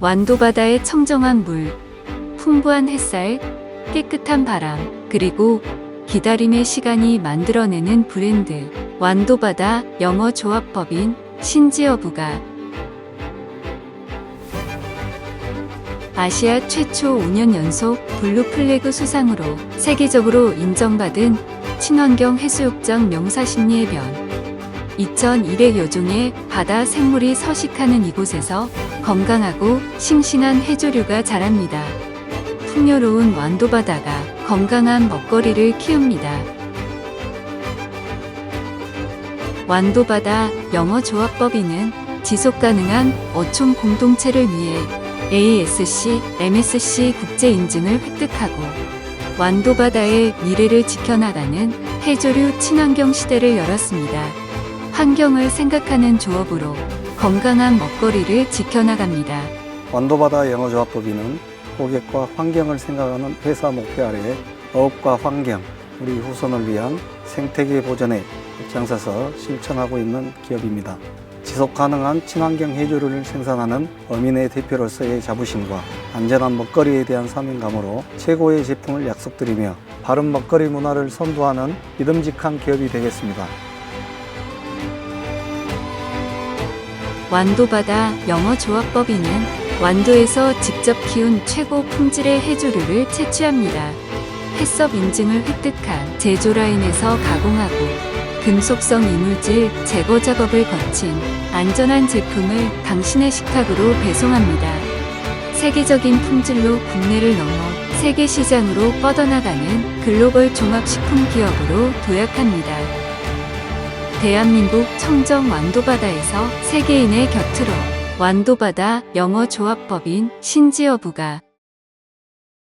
완도바다의 청정한 물, 풍부한 햇살, 깨끗한 바람, 그리고 기다림의 시간이 만들어내는 브랜드. 완도바다 영어 조합법인 신지어부가 아시아 최초 5년 연속 블루 플래그 수상으로 세계적으로 인정받은 친환경 해수욕장 명사심리의 변. 2200여 종의 바다 생물이 서식하는 이곳에서 건강하고 싱싱한 해조류가 자랍니다. 풍요로운 완도바다가 건강한 먹거리를 키웁니다. 완도바다 영어 조합법인은 지속 가능한 어촌 공동체를 위해 ASC, MSC 국제 인증을 획득하고 완도바다의 미래를 지켜나가는 해조류 친환경 시대를 열었습니다. 환경을 생각하는 조업으로 건강한 먹거리를 지켜나갑니다. 완도바다 영어조합법인은 고객과 환경을 생각하는 회사 목표 아래 어업과 환경, 우리 후손을 위한 생태계 보전에 앞장서서 실천하고 있는 기업입니다. 지속 가능한 친환경 해조류를 생산하는 어민의 대표로서의 자부심과 안전한 먹거리에 대한 사명감으로 최고의 제품을 약속드리며 바른 먹거리 문화를 선도하는 믿음직한 기업이 되겠습니다. 완도바다 영어 조합법인은 완도에서 직접 키운 최고 품질의 해조류를 채취합니다. 해썹 인증을 획득한 제조 라인에서 가공하고 금속성 이물질 제거 작업을 거친 안전한 제품을 당신의 식탁으로 배송합니다. 세계적인 품질로 국내를 넘어 세계 시장으로 뻗어나가는 글로벌 종합식품 기업으로 도약합니다. 대한민국 청정 완도바다에서 세계인의 곁으로 완도바다 영어 조합법인 신지어부가